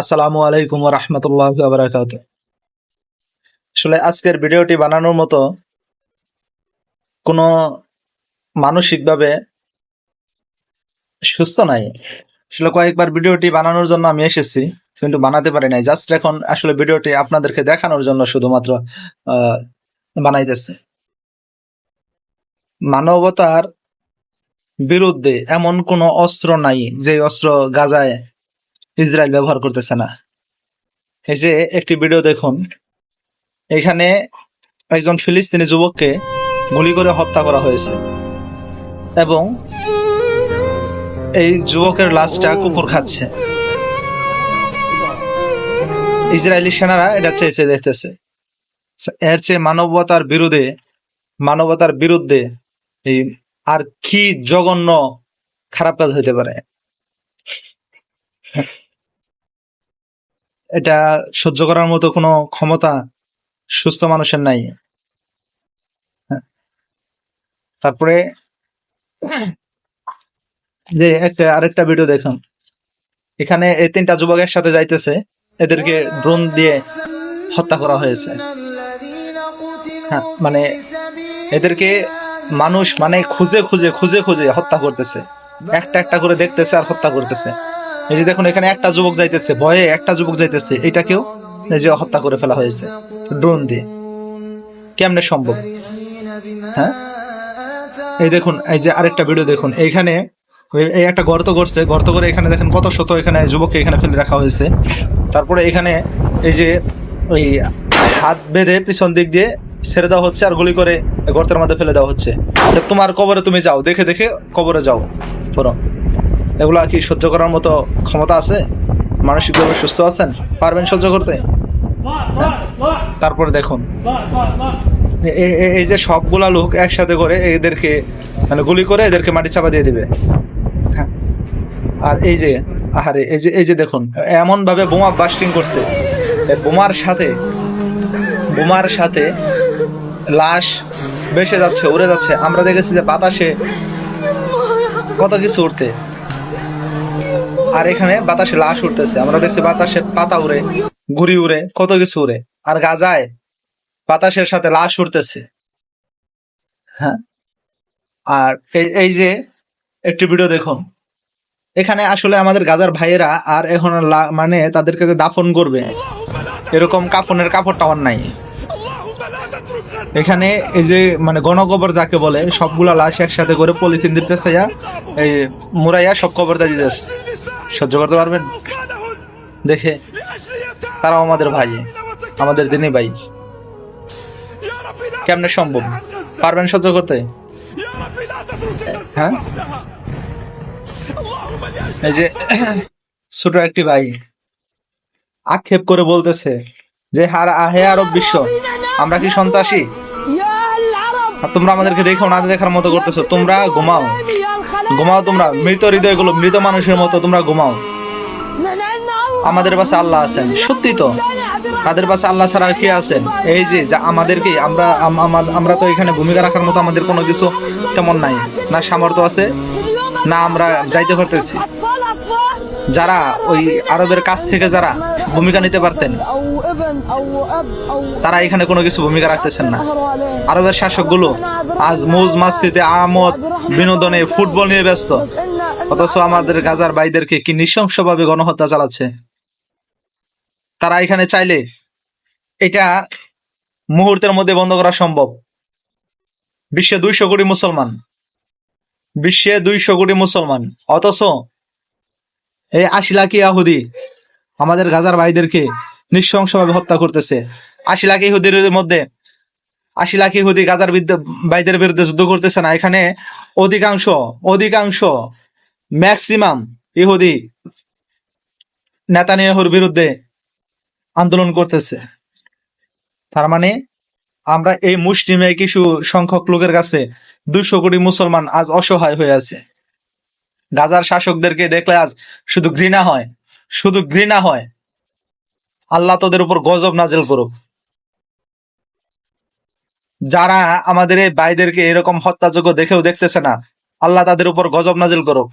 আসসালামু আলাইকুম রহমতুল্লাহ বারাকাত আসলে আজকের ভিডিওটি বানানোর মতো কোনো মানসিকভাবে সুস্থ নাই। আসলে কয়েকবার ভিডিওটি বানানোর জন্য আমি এসেছি, কিন্তু বানাতে পারি নাই। জাস্ট এখন আসলে ভিডিওটি আপনাদেরকে দেখানোর জন্য শুধুমাত্র বানাইতেছে। মানবতার বিরুদ্ধে এমন কোনো অস্ত্র নাই যে অস্ত্র গাজায় ইসরায়েল ব্যবহার করতেছে না। এই যে একটি ভিডিও দেখুন। এখানে একজন ফিলিস্তিনি যুবককে গুলি করে হত্যা করা হয়েছে। এবং এই যুবকের লাশটা কুকুর খাচ্ছে। ইসরায়েলি সেনারা এটা চেয়েছে, দেখতেছে। এর চেয়ে মানবতার বিরুদ্ধে মানবতার বিরুদ্ধে এই আর কি জঘন্য খারাপ কাজ হইতে পারে। এটা সহ্য করার মতো কোনো ক্ষমতা সুস্থ মানুষের নাই। হ্যাঁ। তারপরে যে একটা আরেকটা ভিডিও দেখুন। এখানে এই তিনটা যুবক একসাথে যাইতেছে। এদেরকে ড্রোন দিয়ে হত্যা করা হয়েছে। হ্যাঁ মানে এদেরকে মানুষ মানে খুঁজে খুঁজে খুঁজে খুঁজে হত্যা করতেছে। একটা একটা করে দেখতেছে আর হত্যা করতেছে। এই যে দেখুন, এখানে একটা যুবক যাইতেছে, ভয়ে একটা যুবক যাইতেছে এটাকেও এই যে হত্যা করে ফেলা হয়েছে ড্রোন দিয়ে। কেমনে সম্ভব? হ্যাঁ? এই দেখুন, এই যে আরেকটা ভিডিও দেখুন, এইখানে এই একটা গর্ত করছে গর্ত করে এখানে দেখেন কত শত এখানে যুবককে এখানে ফেলে রাখা হয়েছে। তারপরে এখানে এই যে ওই হাত বেঁধে পিছন দিক দিয়ে ছেড়ে দেওয়া হচ্ছে আর গুলি করে গর্তের মধ্যে ফেলে দেওয়া হচ্ছে। তোমার কবরে তুমি যাও, দেখে দেখে কবরে যাও পুরো এগুলা কি সহ্য করার মতো ক্ষমতা আছে? মানসিকভাবে সুস্থ আছেন? পারবেন সহ্য করতে? তারপরে দেখুন। এই যে সবগুলা লোক একসাথে করে এদেরকে মানে গুলি করে এদেরকে মাটি চাপা দিয়ে দিবে। হ্যাঁ। আর এই যে, আহারে, এই যে এই যে দেখুন এমন ভাবে বোমা বাস্টিং করছে। বোমার সাথে বোমার সাথে লাশ ভেসে যাচ্ছে, উড়ে যাচ্ছে। আমরা দেখেছি যে বাতাসে কত কিছু উঠতে আর এখানে বাতাসে লাশ উঠতেছে। আমরা দেখছি বাতাসে পাতা উড়ে, ঘুড়ি উড়ে, কত কিছু উড়ে। আর গাজায় বাতাসের সাথে লাশ উঠতেছে হ্যাঁ। আর এই যে একটি ভিডিও দেখুন। এখানে আসলে আমাদের গাজার ভাইয়েরা আর এখন মানে তাদেরকে দাফন করবে, এরকম কাফনের কাপড় টাওয়ার নাই। এখানে এই যে মানে গণকবর যাকে বলে, সবগুলা লাশ একসাথে করে পলিথিন পেঁচাইয়া এই মুরাইয়া সব কবর দিতেছে। সহ্য করতে পারবেন? দেখে তারাও আমাদের ভাই, আমাদের দিনই ভাই। কেমনে সম্ভব? পারবেন সহ্য করতে? হ্যাঁ? এই যে ছোট একটি ভাই আক্ষেপ করে বলতেছে যে, হার আহে আরব বিশ্ব, আমরা কি সন্ত্রাসী? আর তোমরা আমাদেরকে দেখো, না দেখার মতো করতেছো। তোমরা ঘুমাও। ঘুমাও তোমরা। মৃত হৃদয়গুলো, মৃত মানুষের মতো তোমরা ঘুমাও। আমাদের পাশে আল্লাহ আছেন। সত্যি তো? তাদের পাশে আল্লাহ ছাড়া আর কে আছেন? এই যে, যা আমাদেরকে, আমরা আমরা তো এখানে ভূমিকা রাখার মতো আমাদের কোনো কিছু তেমন নাই। না সামর্থ্য আছে, না আমরা যাইতে পারতেছি। যারা ওই আরবের কাছ থেকে যারা ভূমিকা নিতে পারতেন, তারা এখানে কোনো কিছু ভূমিকা রাখতেছেন না। আরবের শাসকগুলো আজ মৌজ মাস্তিতে আমদ বিনোদনে ফুটবল নিয়ে ব্যস্ত। অথচ আমাদের গাজার ভাইদেরকে কি নৃশংসভাবে গণহত্যা চালাচ্ছে? তারা এখানে চাইলে এটা মুহূর্তের মধ্যে বন্ধ করা সম্ভব। বিশ্বে দুইশো কোটি মুসলমান। বিশ্বে দুইশো কোটি মুসলমান। অথচ এই আশি লাখ ইয়াহুদি আমাদের গাজার ভাইদেরকে নৃশংসভাবে হত্যা করতেছে। আশি লাখ ইহুদির মধ্যে আশি লাখ ইহুদি গাজার ভাইদের বিরুদ্ধে যুদ্ধ করতেছে না। এখানে অধিকাংশ অধিকাংশ ম্যাক্সিমাম ইহুদি নেতানিয়াহুর বিরুদ্ধে আন্দোলন করতেছে। তার মানে আমরা এই মুসলিমে কিছু সংখ্যক লোকের কাছে দুশো কোটি মুসলমান আজ অসহায় হয়ে আছে। গাজার শাসকদেরকে দেখলে আজ শুধু ঘৃণা হয়, শুধু ঘৃণা হয়। আল্লাহ তোদের উপর গজব নাজেল করুক। যারা আমাদের এই ভাইদেরকে এরকম হত্যাযোগ্য দেখেও দেখতেছে না, আল্লাহ তাদের উপর গজব নাজিল করুক।